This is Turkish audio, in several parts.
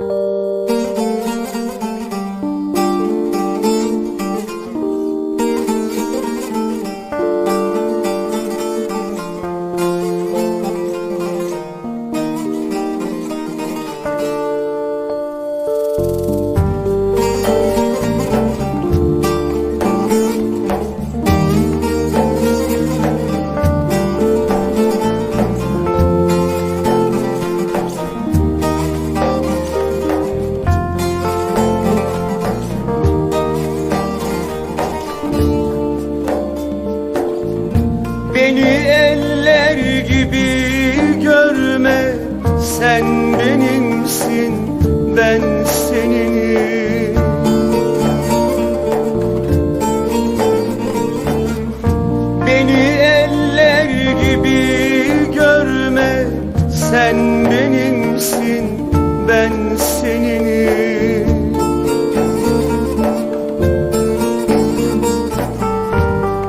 嗯。Gibi görme Sen benimsin ben seninim. Beni eller gibi görme Sen benimsin ben seninim.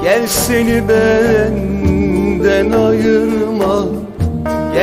Gel seni benden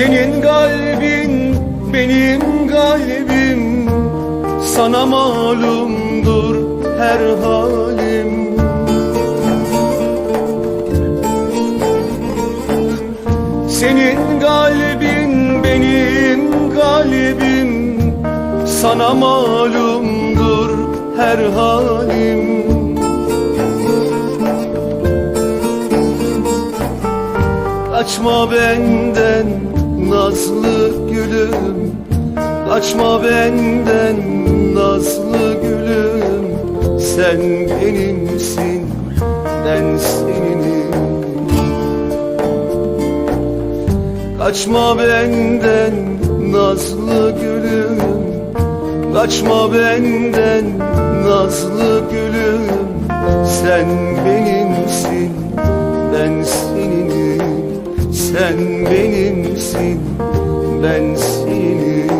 Senin kalbin benim kalbim. Sana malumdur her halim. Senin kalbin benim kalbim. Sana malumdur her halim. Kaçma benden nazlı gülüm. Kaçma benden nazlı gülüm. Sen benimsin ben seninim. Kaçma benden nazlı gülüm. Kaçma benden nazlı gülüm. Sen benimsin benimsin ben seninim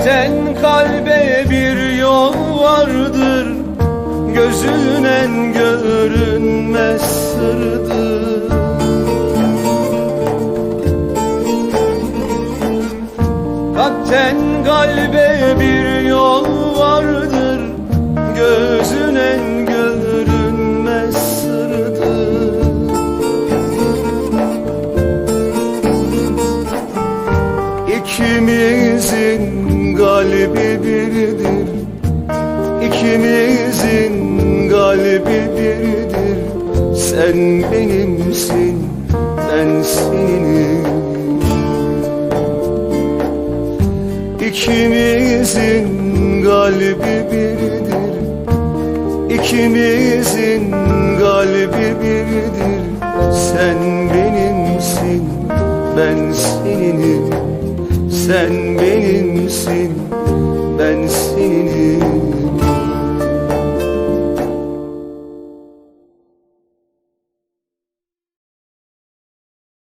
Kalpten kalbe bir yol vardır Gözünen görünmez sırdır Kalpten kalbe bir yol vardır Gözünen kalbi birdir İkimizin kalbi birdir Sen benimsin ben senin İkimizin kalbi birdir İkimizin kalbi birdir Sen benim ben seninim Sen benimsin ben seninim